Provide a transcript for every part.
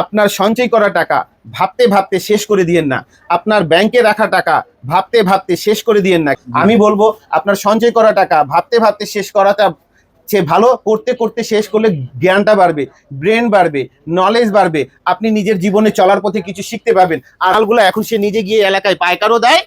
আপনার সঞ্চয় করা টাকা ভাবতে ভাবতে শেষ করে দিয়েন না। আপনার ব্যাংকে রাখা টাকা ভাবতে ভাবতে শেষ করে দিয়েন না। আমি বলব, আপনার সঞ্চয় করা টাকা ভাবতে ভাবতে শেষ করাটা সে ভালো, করতে করতে শেষ করলে জ্ঞানটা বাড়বে, ব্রেন বাড়বে নলেজ বাড়বে, আপনি নিজের জীবনে চলার পথে কিছু শিখতে পাবেন আড়ালগুলো এখন সে নিজে গিয়ে এলাকায় পাইকারও দেয়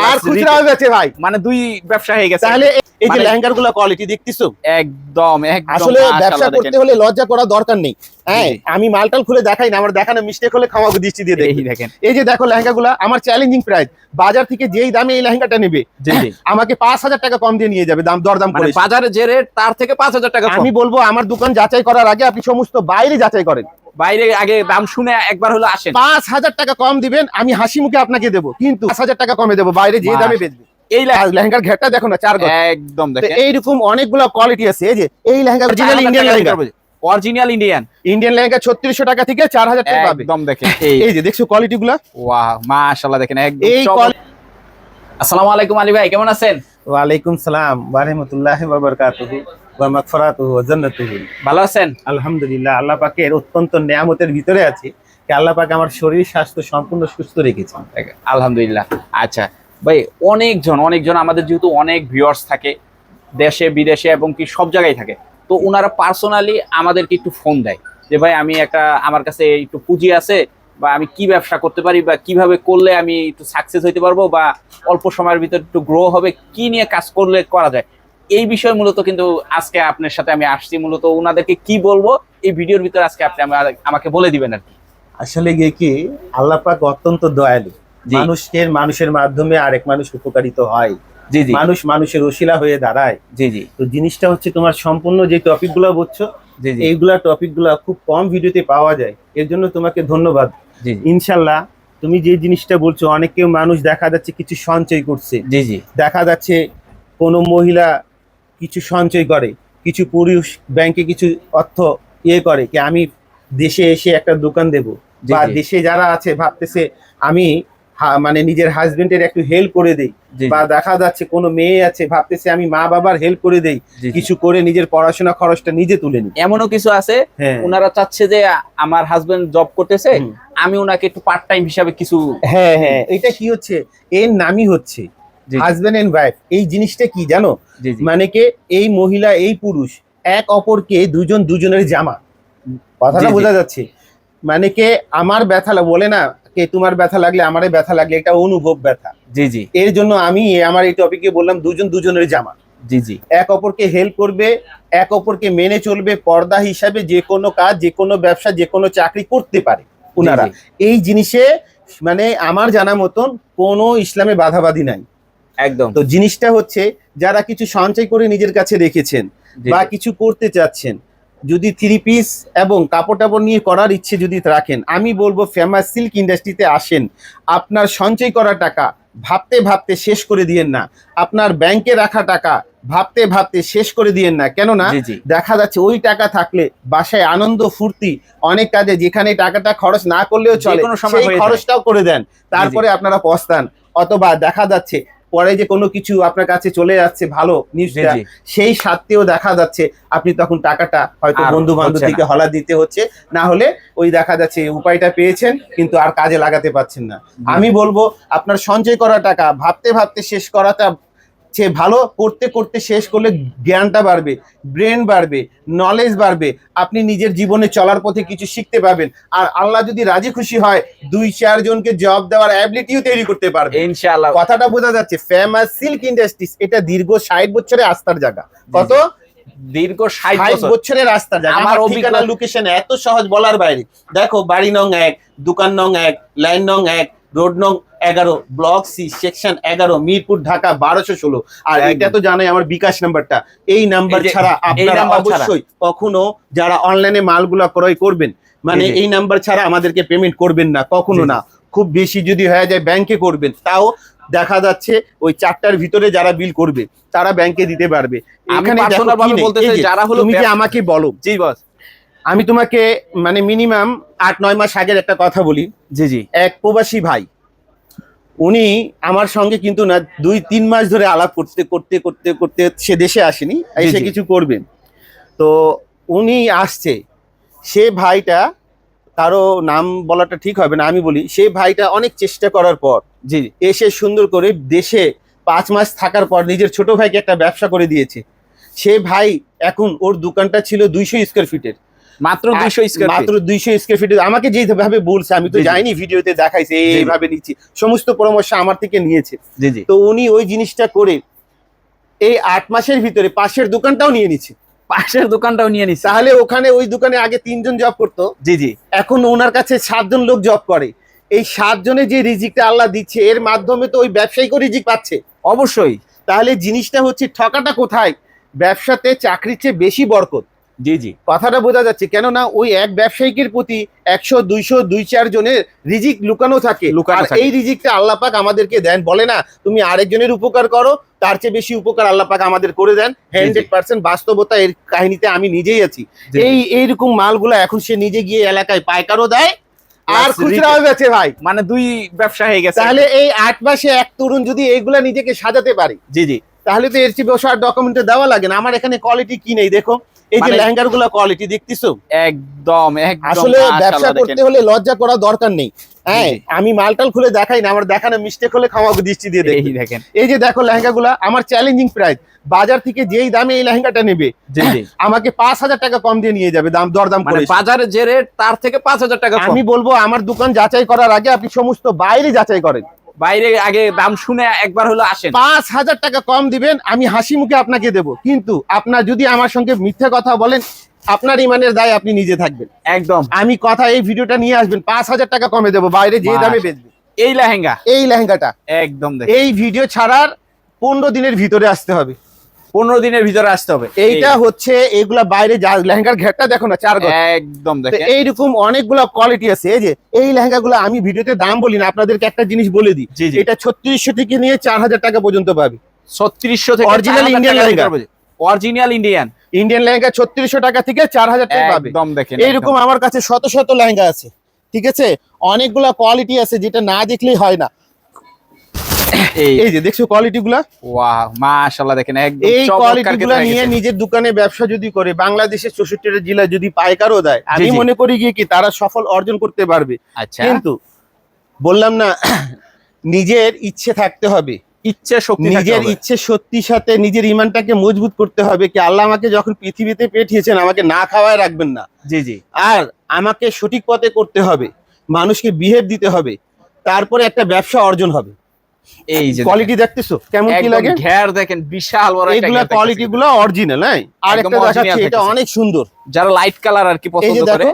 আর Plus খুচরাও বেচে ভাই। মানে দুই ব্যবসা হয়ে গেছে। তাহলে এই- যে মানে- লেহেঙ্গারগুলো কোয়ালিটি দেখতেছো? একদম একদম। আসলে ব্যবসা করতে হলে লজ্জা করার দরকার নেই। হ্যাঁ আমি মালটাল খুলে দেখাই না আমার দেখানো মিস্টেক হলে ক্ষমা দৃষ্টি দিয়ে দেখি দেখেন। এই যে দেখো লেহেঙ্গাগুলো আমার চ্যালেঞ্জিং প্রাইস বাজার থেকে যেই দামে এই লেহেঙ্গাটা নেবে জি আমাকে পাঁচ হাজার টাকা কম দিয়ে নিয়ে যাবে দাম দরদাম মানে করে বাজারে যে রেট তার থেকে পাঁচ হাজার টাকা আমি বলব আমার দোকান যাচাই করার আগে আপনি সমস্ত বাইরে যাচাই করেন। বাইরে আগে দাম শুনে একবার হলো আসেন। পাঁচ হাজার টাকা কম দিবেন আমি হাসি মুখে আপনাকে দেবো। কিন্তু পাঁচ হাজার টাকা কমে দেবো বাইরে যে দামে বেচবে। এই লেহেঙ্গার ঘেরটা দেখো না চার একদম এইরকম অনেকগুলো কোয়ালিটি আছে। এই যে এই lehenga original Indian lehenga. Original Indian Indian lehenga ছত্রিশশো টাকা থেকে চার হাজার টাকা পাবে। একদম দেখেন এই। যে দেখছ কোয়ালিটি গুলা? ওয়াও মাশাআল্লাহ দেখেন একদম এই। আসসালামু আলাইকুম আলী ভাই কেমন আছেন? ওয়ালাইকুম সালাম বারহমতুল্লাহ বাবরকাতুহু ওয়া মাগফিরাতুহু ওয়া জান্নাতুহু ভালো আছেন? আলহামদুলিল্লাহ আল্লাহ পাকের অত্যন্ত নিয়ামতের ভিতরে আছে আল্লাহ পাক আমার শরীর স্বাস্থ্য সম্পূর্ণ সুস্থ রেখেছেন। আলহামদুলিল্লাহ। আচ্ছা ভাই অনেকজন অনেকজন আমাদের যেহেতু অনেক ভিউয়ার্স থাকে দেশে বিদেশে এবং কি সব জায়গায় থাকে তো ওনারা পার্সোনালি আমাদেরকে একটু ফোন দেয় যে ভাই আমি একটা আমার কাছে একটু পুঁজি আছে বা আমি কি ব্যবসা করতে পারি বা কীভাবে করলে আমি একটু সাকসেস হইতে পারব বা অল্প সময়ের ভিতর একটু গ্রো হবে কি নিয়ে কাজ করলে করা যায়? এই বিষয় মূলত কিন্তু আজকে আপনার সাথে আমি আসছি মূলত ওনাদেরকে কি বলব এই ভিডিওর ভিতরে আজকে আপনি আমাকে বলে দিবেন আর কি। আসলে গিয়ে কি আল্লাহ পাক অত্যন্ত দয়ালু। মানুষের মানুষের মাধ্যমে আরেক মানুষ উপকারিত হয়। জি জি। মানুষ মানুষের ওসিলা হয়ে দাঁড়ায়। জি জি। তো জিনিসটা হচ্ছে তোমার সম্পূর্ণ যে টপিকগুলো বলছো জি জি। এইগুলা টপিকগুলা খুব কম ভিডিওতে পাওয়া যায়। এর জন্য তোমাকে ধন্যবাদ। জি ইনশাল্লাহ তুমি যে জিনিসটা বলছো অনেকে মানুষ দেখা যাচ্ছে কিছু সঞ্চয় করছে। জি জি। দেখা যাচ্ছে কোনো মহিলা কিছু সঞ্চয় করে কিছু পুরুষ ব্যাংকে কিছু অর্থ ইয়ে করে কি আমি দেশে এসে একটা দোকান দেব বা দেশে যারা আছে ভাবতেছে আমি মানে নিজের হাজবেন্ডের একটু হেল্প করে দেই বা দেখা যাচ্ছে কোনো মেয়ে আছে ভাবতেছে আমি মা বাবার হেল্প করে দেই। কিছু করে নিজের পড়াশোনা খরচটা নিজে তুলে নি এমনও কিছু আছে? হ্যাঁ। ওনারা চাচ্ছে যে আমার হাজবেন্ড জব করতেছে আমি ওনাকে একটু পার্ট টাইম হিসাবে কিছু হ্যাঁ হ্যাঁ। এটা কি হচ্ছে? এর নামই হচ্ছে। হাজবেন্ড এন্ড ওয়াইফ এই জিনিসটা কি জানো? মানে কে? এই মহিলা এই পুরুষ এক অপরকে দুজন দুজনের জামা। কথাটা। বোঝা যাচ্ছে। মানে কে? আমার ব্যথা বলে না কে তোমার ব্যথা লাগলে আমারে ব্যথা লাগলে এটা অনুভব ব্যথা। জি জি। এর জন্য আমি আমার এই টপিকে বললাম দুজন দুজনের জামা। জি জি। এক অপরকে হেল্প করবে এক অপরকে মেনে চলবে পর্দা হিসাবে যে কোনো কাজ যে কোনো ব্যবসা যে কোনো চাকরি করতে পারে ওনারা। এই জিনিসে মানে আমার জানা মতন কোনো ইসলামে বাধাবাধি নাই। একদম। তো জিনিসটা হচ্ছে যারা কিছু সঞ্চয় করে নিজের কাছে রেখেছেন বা কিছু করতে চাচ্ছেন যদি থ্রি পিস এবং কাপড় টাপড় নিয়ে করার ইচ্ছে যদি রাখেন আমি বলব ফেমাস সিল্ক ইন্ডাস্ট্রিতে আসেন আপনার সঞ্চয় করা টাকা ভাবতে ভাবতে শেষ করে দিয়েন না আপনার ব্যাংকে রাখা টাকা ভাবতে ভাবতে শেষ করে দিয়েন না কেননা দেখা যাচ্ছে ওই টাকা থাকলে বাসায় আনন্দ ফুর্তি অনেক কাজে যেখানে টাকাটা খরচ না করলেও চলে সেই খরচটাও করে দেন তারপরে আপনারা পস্তান অথবা দেখা যাচ্ছে পরে যে কোনো কিছু আপনার কাছে চলে যাচ্ছে ভালো নিউজটা সেই সাথেও দেখা যাচ্ছে আপনি তখন টাকাটা হয়তো বন্ধু বান্ধব থেকে হলা দিতে হচ্ছে না হলে ওই দেখা যাচ্ছে উপায়টা পেয়েছেন কিন্তু আর কাজে লাগাতে পারছেন না। আমি বলব আপনার সঞ্চয় করা টাকা ভাবতে ভাবতে শেষ করাটা সে ভালো করতে করতে শেষ করলে জ্ঞানটা বাড়বে ব্রেন বাড়বে নলেজ বাড়বে আপনি নিজের জীবনে চলার পথে কিছু শিখতে পারবেন। আর আল্লাহ যদি রাজি খুশি হয় দুই চার জনকে জব দেওয়ার অ্যাবিলিটিও তৈরি করতে পারবে। ইনশাআল্লাহ। কথাটা বোঝা যাচ্ছে ফেমাস সিল্ক ইন্ডাস্ট্রিজ এটা দীর্ঘ ষাট বছরের আস্থার জায়গা। কত? দীর্ঘ ষাট বছরের আমার আমার অভিজ্ঞতা- লোকেশন এত সহজ বলার বাইরে। দেখো বাড়ি নং এক দোকান নং এক লাইন নং এক রোড নং এগারো ব্লক সি সেকশন এগারো মিরপুর ঢাকা বারোশো ষোলো। আর। এটা তো জানাই আমার বিকাশ নাম্বারটা। এই নাম্বার ছাড়া আপনারা অবশ্যই কখনো যারা অনলাইনে মালগুলা ক্রয় করবেন মানে। এই নাম্বার ছাড়া আমাদেরকে পেমেন্ট করবেন না কখনো। না। খুব বেশি যদি হয়ে যায় ব্যাংকে করবেন তাও দেখা যাচ্ছে ওই চারটার ভিতরে যারা বিল করবে তারা ব্যাংকে দিতে পারবে। এখানে যারা হলো তুমি আমাকে বলো? জি বস আমি তোমাকে মানে মিনিমাম আট নয় মাস আগের একটা কথা বলি। জি জি। এক প্রবাসী ভাই উনি আমার সঙ্গে কিন্তু না দুই তিন মাস ধরে আলাপ করতে করতে করতে করতে সে দেশে আসেনি এসে কিছু করবেন। তো উনি আসছে সে ভাইটা তারও নাম বলাটা ঠিক হবে না আমি বলি সেই ভাইটা অনেক চেষ্টা করার পর জি এসে সুন্দর করে দেশে পাঁচ মাস থাকার পর নিজের ছোট ভাইকে একটা ব্যবসা করে দিয়েছে। সে ভাই এখন ওর দোকানটা ছিল দুইশো স্কোয়ার ফিটের মাত্র দুইশো স্কোয়ার মাত্র দুইশো স্কোয়ার ফিট আমাকে যেভাবে বলছে আমি তো। যাইনি ভিডিওতে দেখাইছে। এইভাবে নিচ্ছি। সমস্ত পরামর্শ আমার থেকে নিয়েছে। জি জি। তো উনি ওই জিনিসটা করে এই আট মাসের ভিতরে পাশের দোকানটাও নিয়ে নিচ্ছে। পাশের দোকানটাও নিয়ে নিচ্ছে। তাহলে ওখানে ওই দোকানে আগে তিনজন জব করতো। জি জি। এখন ওনার কাছে সাতজন লোক জব করে। এই সাতজনে যে রিজিকটা আল্লাহ দিচ্ছে এর মাধ্যমে তো ওই ব্যবসায়িকও রিজিক পাচ্ছে। অবশ্যই। তাহলে জিনিসটা হচ্ছে ঠকাটা কোথায়? ব্যবসাতে চাকরির চেয়ে বেশি বরকত। জি জি। কথাটা বোঝা যাচ্ছে কেননা ওই এক ব্যবসায়িকের প্রতি একশো দুইশো দুই চার জনের রিজিক লুকানো থাকে। আর এই রিজিকটা আল্লাহ পাক আমাদেরকে দেন। বলে না তুমি আরেকজনের উপকার করো তার চেয়ে বেশি উপকার আল্লাহ পাক আমাদের করে দেন। হান্ড্রেড পার্সেন্ট বাস্তবতা এর কাহিনীতে আমি নিজেই আছি। এই এইরকম মালগুলো এখন সে নিজে গিয়ে এলাকায় পাইকারও দেয় আর Plus হয়ে গেছে ভাই। মানে দুই ব্যবসা হয়ে গেছে। তাহলে এই আট মাসে এক তরুণ যদি এইগুলা নিজেকে সাজাতে পারে জি জি। তাহলে তো এর চেয়ে বসার ডকুমেন্টে দেওয়া লাগে না। আমার এখানে কোয়ালিটি কি নেই দেখো। এই যে মানে- লেহেঙ্গারগুলো কোয়ালিটি দেখতেছো? একদম একদম। আসলে ব্যবসা করতে হলে লজ্জা করা দরকার নেই। হ্যাঁ। আমি মালটাল খুলে দেখাই না আমার দেখানো মিস্টেক হলে ক্ষমা দৃষ্টি দিয়ে দেখি দেখেন। এই যে দেখো লেহেঙ্গা গুলা আমার চ্যালেঞ্জিং প্রাইস বাজার থেকে যেই দামে এই লেহেঙ্গাটা নেবে জি আমাকে পাঁচ হাজার টাকা কম দিয়ে নিয়ে যাবে দাম দরদাম মানে করে বাজারে যে রেট তার থেকে পাঁচ হাজার টাকা কম। আমি বলব আমার দোকান যাচাই করার আগে আপনি সমস্ত বাইরে যাচাই করেন। বাইরে আগে দাম শুনে একবার হলো আসেন। পাঁচ হাজার টাকা কম দিবেন আমি হাসি মুখে আপনাকে দেব। কিন্তু আপনার যদি আমার সঙ্গে মিথ্যে কথা বলেন আপনার ইমানের দায় আপনি নিজে থাকবেন। একদম। আমি কথা এই ভিডিওটা নিয়ে আসবেন পাঁচ হাজার টাকা কমে দেবো বাইরে যে দামে বেচবেন এই লেহেঙ্গা? এই লেহেঙ্গাটা। একদম এই ভিডিও ছাড়ার পনেরো দিনের ভিতরে আসতে হবে। পনেরো দিনের ভিতরে আসতে হবে। এইটা হচ্ছে এগুলা বাইরে যা লেহেঙ্গার ঘেরটা দেখো না চার একদম এইরকম অনেকগুলো কোয়ালিটি আছে। এই যে এই লেহেঙ্গাগুলো আমি ভিডিওতে দাম বলি না আপনাদেরকে একটা জিনিস বলে দিই। এটা ছত্রিশশো থেকে নিয়ে চার হাজার টাকা পর্যন্ত পাবে। ছত্রিশশো থেকে Original Indian lehenga. Original Indian Indian lehenga ছত্রিশশো টাকা থেকে চার হাজার টাকা পাবে। একদম দেখেন এইরকম আমার কাছে শত শত লেহেঙ্গা আছে ঠিক আছে? অনেকগুলা কোয়ালিটি আছে যেটা না দেখলেই হয় না। এই যে দেখছ কোয়ালিটি গুলা? ওয়াও মাশাআল্লাহ দেখেন একদম এই কোয়ালিটি গুলা নিয়ে নিজের দোকানে ব্যবসা যদি করে বাংলাদেশের চৌষট্টিটা জেলায় যদি পাইকারও দেয় আমি মনে করি গিয়ে কি তারা সফল অর্জন করতে পারবে। আচ্ছা। কিন্তু বললাম না নিজের ইচ্ছে থাকতে হবে। ইচ্ছে শক্তি নিজের ইচ্ছে সত্যির সাথে নিজের ইমানটাকে মজবুত করতে হবে কি আল্লাহ আমাকে যখন পৃথিবীতে পেঠিয়েছেন আমাকে না খাওয়ায় রাখবেন না। জি জি। আর আমাকে সঠিক পথে করতে হবে মানুষকে বিহেভ দিতে হবে তারপরে একটা ব্যবসা অর্জন হবে। এই যে কোয়ালিটি দেখতেছো? কেমন কি লাগে? ঘের দেখেন বিশাল বড় একটা এইগুলা কোয়ালিটি গুলো অরিজিনাল হ্যাঁ আর একটা দেখাচ্ছি এটা অনেক সুন্দর। যারা লাইট কালার আর কি পছন্দ করে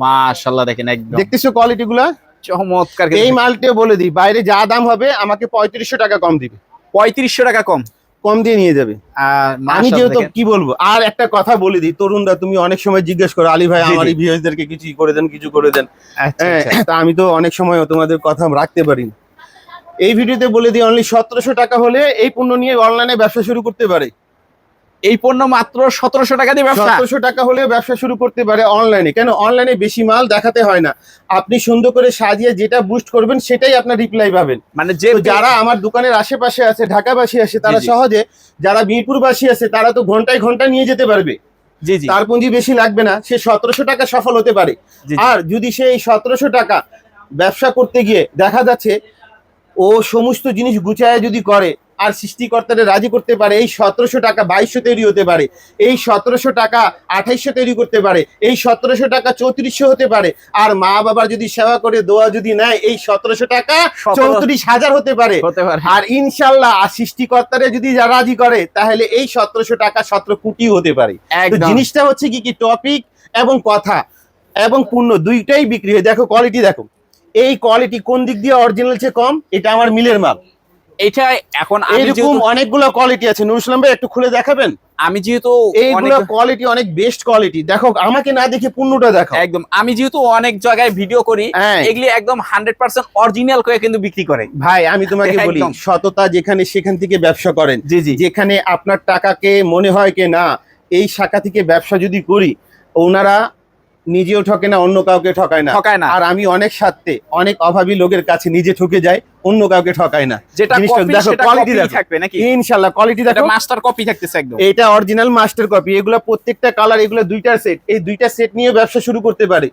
মাশাআল্লাহ দেখেন একদম। দেখতেছো কোয়ালিটি গুলা? চমৎকার এই মালটা বলে দিই বাইরে যা দাম হবে আমাকে পঁয়ত্রিশশো টাকা কম দিবে। পঁয়ত্রিশশো টাকা কম। কম দিয়ে নিয়ে যাবে। আমি যেহেতু কি বলব আর একটা কথা বলে দিই তরুণরা তুমি অনেক সময় জিজ্ঞেস করো আলী ভাই আমার কিছু করে দেন কিছু করে দেন। আচ্ছা, হ্যাঁ, আচ্ছা। তা আমি তো অনেক সময় তোমাদের কথা রাখতে পারি না। এই ভিডিওতে বলে দিই অনলি সতেরোশো টাকা হলে এই পণ্য নিয়ে অনলাইনে ব্যবসা শুরু করতে পারে। এই পণ্য মাত্র সতেরোশো টাকা দিয়ে ব্যবসা? সতেরোশো টাকা হলে ব্যবসা শুরু করতে পারে অনলাইনে কেন? অনলাইনে বেশি মাল দেখাতে হয় না। আপনি সুন্দর করে সাজিয়ে যেটা বুস্ট করবেন সেটাই আপনার রিপ্লাই পাবেন। মানে যে যারা আমার দোকানের আশেপাশে আছে ঢাকাবাসী আছে তারা। সহজে যারা মিরপুরবাসী আছে তারা তো ঘন্টায় ঘণ্টা নিয়ে যেতে পারবে। জি জি। তার পুঁজি বেশি লাগবে না। সে সতেরোশো টাকা সফল হতে পারে। আর যদি সে এই সতেরোশো টাকা ব্যবসা করতে গিয়ে দেখা যাচ্ছে ও সমস্ত জিনিস গুছায় যদি করে আর সৃষ্টিকর্তারে রাজি করতে পারে এই সতেরোশো টাকা বাইশশো তৈরি হতে পারে এই সতেরোশো টাকা আঠাইশশো তৈরি করতে পারে এই সতেরোশো টাকা চৌত্রিশশো হতে পারে আর মা বাবার যদি সেবা করে দোয়া যদি নেয় এই সতেরোশো টাকা 17 চৌত্রিশ হাজার হতে পারে। আর ইনশাল্লাহ আর সৃষ্টিকর্তারে যদি রাজি করে তাহলে এই সতেরোশো টাকা সতেরো কোটি হতে পারে। জিনিসটা হচ্ছে কি কি টপিক এবং কথা এবং পূর্ণ দুইটাই বিক্রি হয়। দেখো কোয়ালিটি দেখো। এই কোয়ালিটি কোন দিক দিয়ে অরিজিনাল চেয়ে কম? এটা আমার মিলের মাল। এটা এখন আমি যেহেতু অনেকগুলো কোয়ালিটি আছে। নুর ইসলাম ভাই একটু খুলে দেখাবেন? আমি যেহেতু এইগুলো কোয়ালিটি অনেক বেস্ট কোয়ালিটি দেখো আমাকে না দেখে পূর্ণটা দেখো একদম। আমি যেহেতু অনেক জায়গায় ভিডিও করি হ্যাঁ। এগুলি একদম হান্ড্রেড পার্সেন্ট অরিজিনাল করে কিন্তু বিক্রি করে। ভাই আমি তোমাকে বলি। সততা যেখানে সেখান থেকে ব্যবসা করেন। জি জি। যেখানে আপনার টাকাকে মনে হয় কি না এই শাখা থেকে ব্যবসা যদি করি ওনারা নিজেও ঠকে না অন্য কাউকে ঠকায় না। ঠকায় না। আর আমি অনেক স্বার্থে অনেক অভাবী লোকের কাছে নিজে ঠকে যাই অন্য কাউকে ঠকায় না। যেটা দেখো। থাকবে নাকি? কোয়ালিটি দেখো। মাস্টার কপি থাকতেছে একদম। এটা অরিজিনাল মাস্টার কপি এগুলো প্রত্যেকটা কালার এগুলো দুইটা সেট এই দুইটা সেট নিয়ে ব্যবসা শুরু করতে পারে।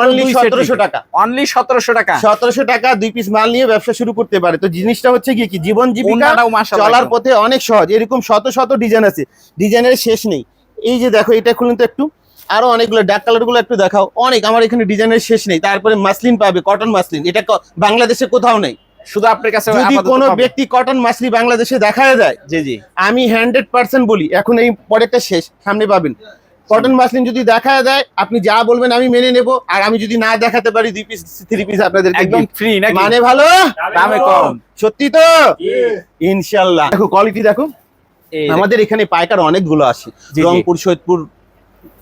অনলি দুই set সতেরোশো থেকে। টাকা। অনলি সতেরোশো টাকা। সতেরোশো টাকা দুই পিস মাল নিয়ে ব্যবসা শুরু করতে পারে। তো জিনিসটা হচ্ছে কি কি? জীবন জীবিকা চলার পথে অনেক সহজ। এরকম শত শত ডিজাইন আছে। ডিজাইনের শেষ নেই। এই যে দেখো এটা খুলুন তো একটু। আরও অনেকগুলো ডার্ক কালারগুলো একটু দেখাও। অনেক আমার এখানে ডিজাইনের শেষ নেই। তারপরে মাসলিন পাবে কটন মাসলিন। এটা বাংলাদেশে কোথাও নেই। শুধু আপনার কাছে যদি কোনো ব্যক্তি কটন মাসলি বাংলাদেশে দেখা যায় জি জি। আমি হান্ড্রেড পার্সেন্ট বলি এখন এই পরেরটা শেষ সামনে পাবেন। কটন মাসলিন যদি দেখা যায় আপনি যা বলবেন আমি মেনে নেব। আর আমি যদি না দেখাতে পারি দুই পিস থ্রি পিস আপনাদের একদম ফ্রি নাকি? মানে ভালো? দামে কম। সত্যি তো? ইনশাল্লাহ। দেখো কোয়ালিটি দেখো। আমাদের এখানে পাইকার অনেকগুলো আসে। জি। রংপুর সৈয়দপুর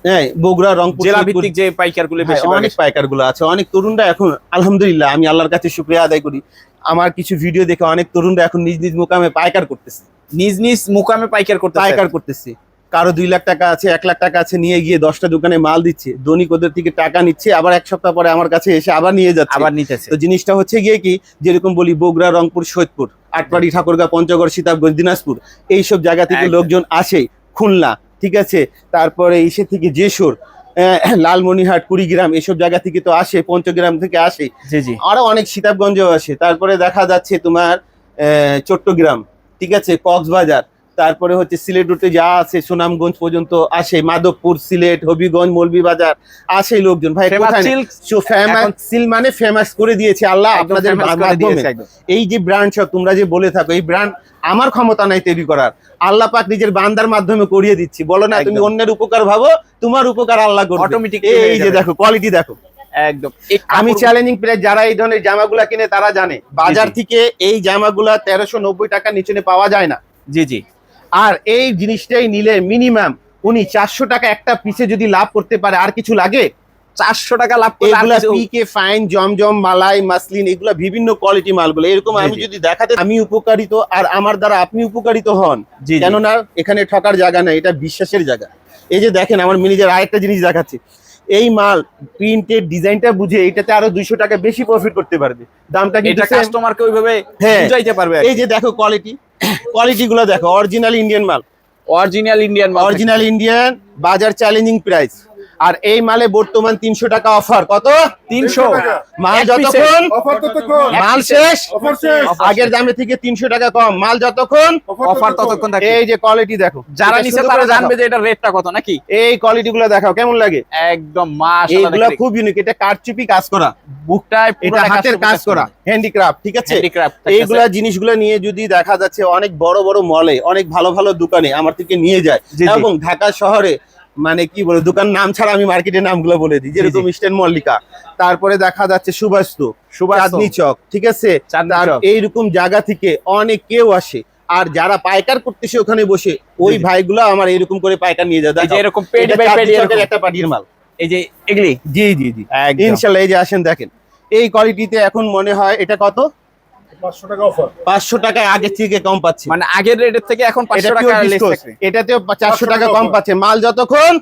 হ্যাঁ বগুড়া রংপুর জেলা ভিত্তিক যে পাইকারগুলো হ্যাঁ, বেশি অনেক পাইকারগুলো আছে। অনেক তরুণরা এখন আলহামদুলিল্লাহ আমি আল্লাহর কাছে শুক্রিয়া আদায় করি। আমার কিছু ভিডিও দেখে অনেক তরুণরা এখন নিজ নিজ মোকামে পাইকার করতেছে। নিজ নিজ মুকামে পাইকার করতে পাইকার করতেছে। কারও দুই লাখ টাকা আছে এক লাখ টাকা আছে নিয়ে গিয়ে দশটা দোকানে মাল দিচ্ছে। দৈনিক ওদের থেকে টাকা নিচ্ছে আবার এক সপ্তাহ পরে আমার কাছে এসে আবার নিয়ে যাচ্ছে। আবার নিতেছে। তো জিনিসটা হচ্ছে গিয়ে কি যেরকম বলি বগুড়া রংপুর সৈয়দপুর আটপাড়ি ঠাকুরগা পঞ্চগড় সীতাবগঞ্জ দিনাজপুর এইসব জায়গা থেকে লোকজন আসে খুলনা ঠিক আছে? তারপরে ইসে থেকে যেসুর লালমনিহাট কুড়িগ্রাম এসব জায়গা থেকে তো আসে পঞ্চগ্রাম থেকে আসে। জি জি। আরও অনেক সীতাবগঞ্জেও আসে। তারপরে দেখা যাচ্ছে তোমার চট্টগ্রাম ঠিক আছে? কক্সবাজার। তারপরে হচ্ছে সিলেট রুটে যা আছে সুনামগঞ্জ পর্যন্ত আসে মাধবপুর সিলেট হবিগঞ্জ মৌলভীবাজার আসে লোকজন। ভাই সিল মানে ফেমাস করে দিয়েছে আল্লাহ আপনাদের মাধ্যমে। এই যে ব্র্যান্ড সব তোমরা যে বলে থাকো এই ব্র্যান্ড আমার ক্ষমতা নাই তৈরি করার। আল্লাহ পাক নিজের বান্দার মাধ্যমে করিয়ে দিচ্ছি। বলো না তুমি অন্যের উপকার ভাবো তোমার উপকার আল্লাহ করবে। Automatic এই যে দেখো কোয়ালিটি দেখো। একদম। আমি চ্যালেঞ্জিং প্রাইস যারা এই ধরনের জামাগুলা কিনে তারা জানে। বাজার থেকে এই জামাগুলা তেরোশো নব্বই টাকা নিচে পাওয়া যায় না। জি জি। আর এই জিনিসটাই নিলে মিনিমাম উনি চারশো টাকা একটা পিছে যদি লাভ করতে পারে আর কিছু লাগে? চারশো টাকা লাভ করলে এগুলা পিকে ফাইন জমজম মালাই মাসলিন এগুলা বিভিন্ন কোয়ালিটি মালগুলো। এরকম আমি যদি দেখাতে আমি উপকারিত আর আমার দ্বারা আপনি উপকারিত হন। কেননা এখানে ঠকার জায়গা না এটা বিশ্বাসের জায়গা। এই যে দেখেন আমার মিনিজার আরেকটা জিনিস দেখাচ্ছে। এই মাল প্রিন্টের ডিজাইনটা বুঝে এটাতে আরও দুইশো টাকা বেশি প্রফিট করতে পারবে। দামটা কিন্তু কাস্টমারকে ওইভাবে হ্যাঁ। বুঝাইতে পারবে এই যে দেখো কোয়ালিটি কোয়ালিটি গুলো দেখো অরিজিনাল ইন্ডিয়ান মাল। অরিজিনাল ইন্ডিয়ান অরিজিনাল ইন্ডিয়ান বাজার চ্যালেঞ্জিং প্রাইস আর এই মালে বর্তমান তিনশো টাকা অফার। কত? তিনশো। মাল যতক্ষণ? মাল শেষ। আগের দামে থেকে তিনশো টাকা কম। মাল যতক্ষণ? অফার ততক্ষণ। এই যে কোয়ালিটি দেখো। যারা নিচে তারা জানবে যে এটা রেটটা কত নাকি? এই কোয়ালিটি গুলো দেখাও। কেমন লাগে? একদম মাশাআল্লাহ এইগুলা খুব ইউনিক এটা কারচুপি কাজ করা। বুকটায় এটা হাতের কাজ করা। হ্যান্ডিক্রাফট ঠিক আছে? হ্যান্ডিক্রাফট এইগুলা জিনিসগুলো নিয়ে যদি দেখা যাচ্ছে অনেক বড় বড় মলে অনেক ভালো ভালো দোকানে আমার থেকে নিয়ে যায়। এবং ঢাকা শহরে মানে কি বলে দোকান নাম ছাড়া আমি মার্কেটের নামগুলো বলে দিই যেরকম ইস্টার্ন মল্লিকা। তারপরে দেখা যাচ্ছে সুবাস্তু। চাঁদনি চক ঠিক আছে। এইরকম জায়গা থেকে অনেক কেউ আসে আর যারা পাইকার করতেছে ওখানে বসে ওই। ভাইগুলো আমার এরকম করে পাইকার নিয়ে যায়। যে এরকম একটা পাটির মাল। এই যে এগুলি? জি জি জি। ইনশাল্লাহ এই যে আসেন দেখেন। এই কোয়ালিটিতে এখন মনে হয় এটা কত? পাঁচশো টাকা অফার পাঁচশো টাকা আগের থেকে কম পাচ্ছে। মানে আগের রেটের থেকে এখন এটা 500 টাকা এটাতেও চারশো টাকা কম। পাচ্ছে মাল যতক্ষণ।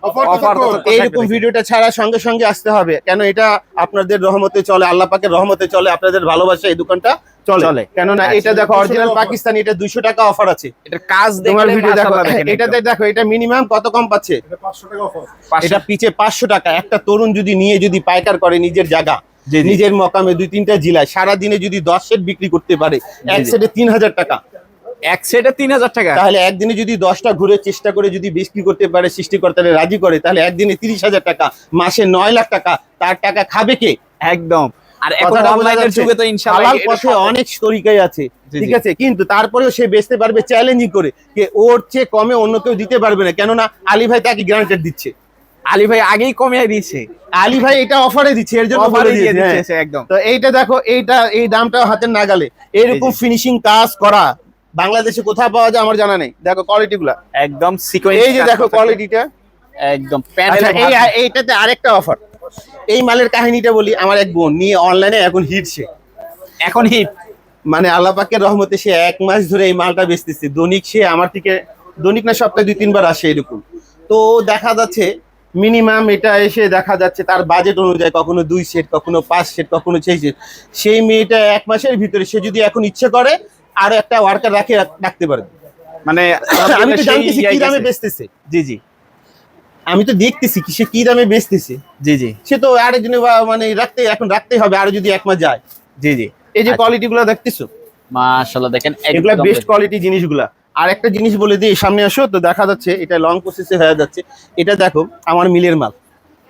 এইরকম ভিডিওটা ছাড়া সঙ্গে সঙ্গে আসতে হবে। কেন এটা আপনাদের রহমতে চলে আল্লাহ পাকের রহমতে চলে আপনাদের ভালোবাসা এই দোকানটা চলে। চলে। কেননা আচ্ছা, এটা দেখো অরিজিনাল পাকিস্তানি এটা দুইশো টাকা অফার আছে। এটার কাজ তোমার দেখলে ভিডিও দেখো এটাতে দেখো এটা মিনিমাম কত কম পাচ্ছে? এটা পাঁচশো টাকা অফার এটা পিছে পাঁচশো টাকা। একটা তরুণ যদি নিয়ে যদি পাইকার করে নিজের জায়গা। নিজের মকামে দুই তিনটা জেলায়। সারা দিনে যদি দশ সেট বিক্রি করতে পারে এক সেটে তিন হাজার টাকা। এক সেটে তিন হাজার টাকা? তাহলে একদিনে যদি দশটা ঘুরে চেষ্টা করে যদি বিক্রি করতে পারে সৃষ্টিকর্তারে রাজি করে তাহলে একদিনে তিরিশ হাজার টাকা মাসে নয় লাখ টাকা তার টাকা খাবে কে? একদম। আর এখন কথাটা অনলাইনের যুগে তো ইনশাআল্লাহ পথে অনেক তরিকাই আছে ঠিক আছে? কিন্তু তারপরেও সে বেচতে পারবে চ্যালেঞ্জিং করে যে ওর চেয়ে কমে অন্য কেউ দিতে পারবে না। কেননা আলী ভাই তাকে গ্রান্টেড দিচ্ছে। আলী ভাই আগেই কমিয়ে দিয়েছে। আলী ভাই এটা অফারে দিচ্ছে এর জন্য অফারে দিয়ে দিয়েছে, হ্যাঁ। একদম। তো এইটা দেখো এইটা এই দামটা হাতের নাগালে। এরকম ফিনিশিং কাজ করা বাংলাদেশে কোথাও পাওয়া যায় আমার জানা নেই। দেখো কোয়ালিটি গুলা একদম সিকোয়েন্স এই যে দেখো কোয়ালিটিটা একদম প্যানেল আচ্ছা এই এইটাতে আরেকটা অফার এই মালের কাহিনীটা বলি আমার এক বোন নিয়ে অনলাইনে এখন হিট সে। এখন হিট মানে আল্লাহ পাকের রহমতে সে এক মাস ধরে এই মালটা বেচতেছে। দৈনিক সে আমার থেকে দৈনিক না সপ্তাহে দুই তিনবার আসে এরকম। তো দেখা যাচ্ছে মিনিমাম এটা এসে দেখা যাচ্ছে তার বাজেট অনুযায়ী কখনো দুই সেট কখনো পাঁচ সেট কখনো ছয় সেট সেই মেয়েটা এক মাসের ভিতরে সে যদি এখন ইচ্ছে করে আরও একটা ওয়ার্কার রাখে রাখতে পারবে মানে আমি তো জানতেছি কি দামে বেচতেছে। জি জি। আমি তো দেখতেছি কি সে কি দামে বেচতেছে। জি জি। সে তো আরেকজনে মানে রাখতে এখন রাখতে হবে আরও যদি এক মাস যায়। জি জি। এই যে আচ্ছা। কোয়ালিটি গুলো দেখতেছো? মাশাআল্লাহ দেখেন এগুলা বেস্ট কোয়ালিটি জিনিসগুলা। আর একটা জিনিস বলে দিই সামনে আসো তো দেখা যাচ্ছে এটা লং প্রসেসে হয়ে যাচ্ছে। এটা দেখো আমার মিলের মাল।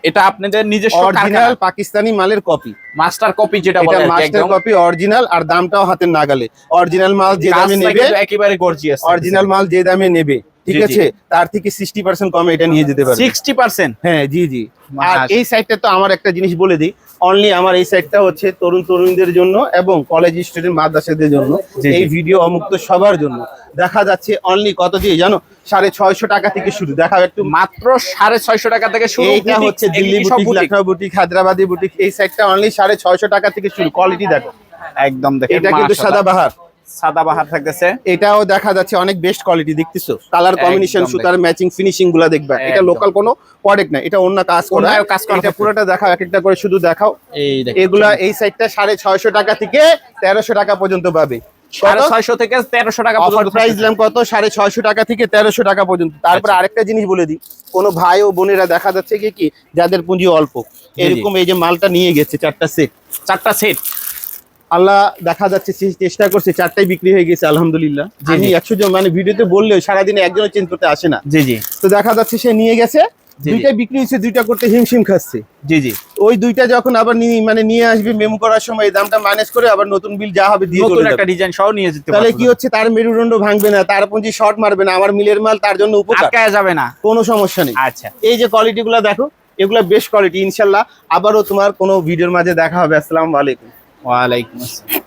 এটা আপনাদের নিজস্ব অরিজিনাল পাকিস্তানি মালের কপি মাস্টার কপি যেটা বলে মাস্টার কপি অরিজিনাল আর দামটাও হাতের নাগালে। অরিজিনাল মাল যে দামে নেবে একেবারে গর্জিয়াস অরিজিনাল মাল যে দামে নেবে। ঠিক। আছে? তার থেকে সিক্সটি পার্সেন্ট কমে এটা নিয়ে যেতে পারবে। 60% হ্যাঁ জি জি। আর এই সাইডটা তো আমার একটা জিনিস বলে দিই। অনলি আমার এই সাইডটা হচ্ছে তরুণ তরুণীদের জন্য এবং কলেজ স্টুডেন্ট মাদ্রাসাদের জন্য। এই ভিডিও অমুক্ত সবার জন্য। দেখা যাচ্ছে অনলি কত দিয়ে? জানো? সাড়ে ছয়শো টাকা থেকে শুরু। দেখাও একটু মাত্র সাড়ে ছয়শো টাকা থেকে শুরু এইটা হচ্ছে Delhi boutique. Lucknow boutique Hyderabadi boutique এই সাইডটা অনলি সাড়ে ছয়শো টাকা থেকে শুরু। কোয়ালিটি দেখো। একদম দেখেন এটা কিন্তু সাদা বাহার সাদা বাহার থাকতেছে। এটাও দেখা যাচ্ছে অনেক বেস্ট কোয়ালিটি দেখতেছো? কালার কম্বিনেশন সুতার ম্যাচিং ফিনিশিংগুলো দেখবা। এটা। লোকাল কোনো প্রোডাক্ট না এটা অন্য কাজ করা। কাজ করা এটা পুরোটা দেখাও এক একটা করে শুধু দেখাও। এই এগুলা এই সাইডটা সাড়ে ছয়শো টাকা থেকে তেরোশো টাকা পর্যন্ত পাবে। থেকে টাকা প্রাইস কত? সাড়ে ছয়শো টাকা থেকে তেরোশো টাকা পর্যন্ত। তারপর আচ্ছা। আরেকটা জিনিস বলে দিই কোনো ভাই ও বোনেরা দেখা যাচ্ছে কি কি? যাদের পুঁজি অল্প। এরকম এই যে মালটা নিয়ে গেছে চারটা সেট চারটা সেট আল্লাহ দেখা যাচ্ছে চেষ্টা করছে চারটাই বিক্রি হয়ে গেছে আলহামদুলিল্লাহ। আমি একশো জন মানে ভিডিওতে বললেও সারাদিনে একজনও চেঞ্জ করতে আসে না। জি জি। তো দেখা যাচ্ছে সে নিয়ে গেছে দুইটা বিক্রি হয়েছে দুইটা করতে হিমশিম খাচ্ছে। জি জি। ওই দুইটা যখন আবার মানে নিয়ে আসবে মেমো করার সময় এই দামটা মাইনাস করে আবার নতুন বিল যা হবে দিয়ে নতুন একটা ডিজাইন সহ নিয়ে যেতে তাহলে কি হচ্ছে তার মেরুদণ্ড ভাঙবে না তার পুঁজি শর্ট মারবে না আমার মিলের মাল তার জন্য উপকার। যাবে না। কোনো সমস্যা নেই। আচ্ছা। এই যে কোয়ালিটি গুলা দেখো এগুলা বেস্ট কোয়ালিটি ইনশাল্লাহ আবারও তোমার কোনো ভিডিওর মাঝে দেখা হবে আসসালামু আলাইকুম। ওয়ালাইকুম আসসালাম।